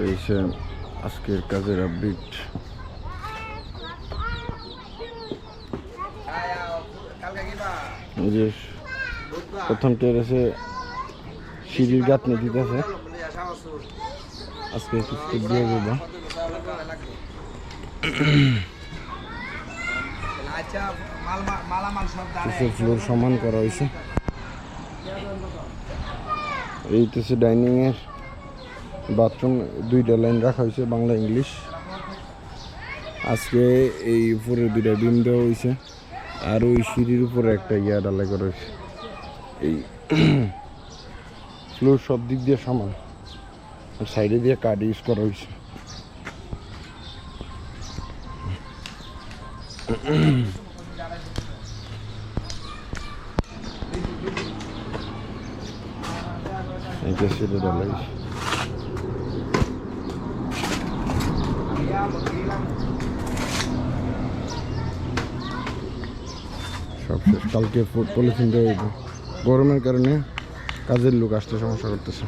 এই সে আজকের কাজের আপডেট যে প্রথম টেরেসে সিঁড়ির গাঁথনি দিতেছে। আজকে দিয়ে দেবো। ফ্লোর সমান করা হয়েছে। এই তো ডাইনিং এর বাথরুম, দুইটা লাইন রাখা হয়েছে, বাংলা, ইংলিশ। আজকে এই উপরে দুইটা বিম দেওয়া হয়েছে, আর ওই সিঁড়ির উপরে একটা ইয়া ডালাই করা হয়েছে। এই ফ্লোর সব দিক দিয়ে সমান সাইডে দিয়ে কাঠ ইউজ করা হয়েছে। এইটা সেটা ডালাই হয়েছে সব কালকে পলিথিন গরমের কারণে কাজের লোক আসতে সমস্যা করতেছে।